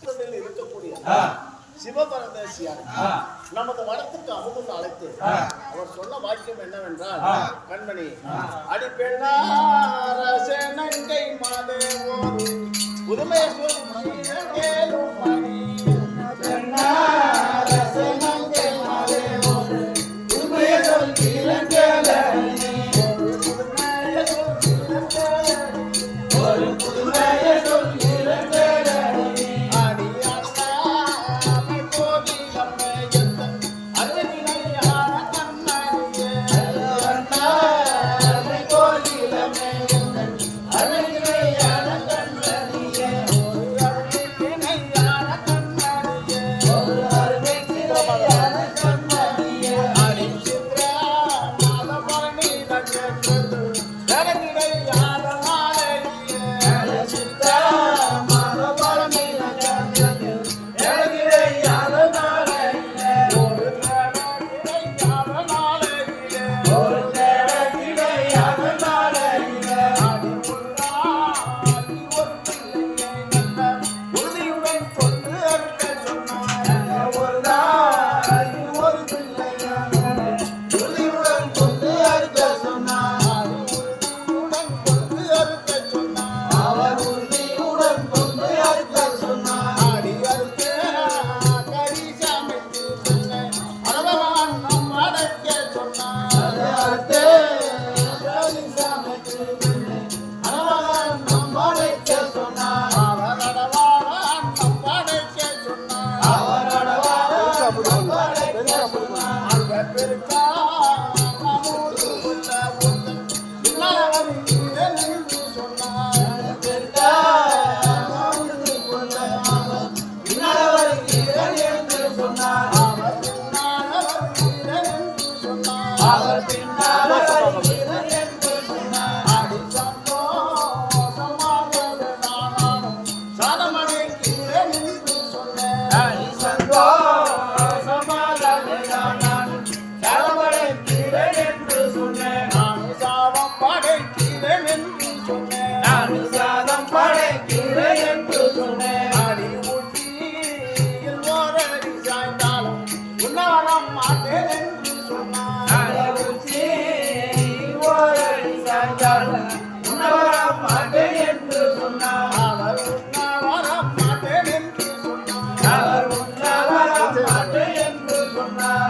சூழ்நிலை இருக்கக்கூடிய சிவபரதேசியார் நமது மனத்துக்கு அமுதம் அழைத்து அவர் சொன்ன வாக்கியம் என்னவென்றால் கண்மணி அடிப்பெண்ணாரசை நங்கை மாதேவோ. Hour పిండాల Allah.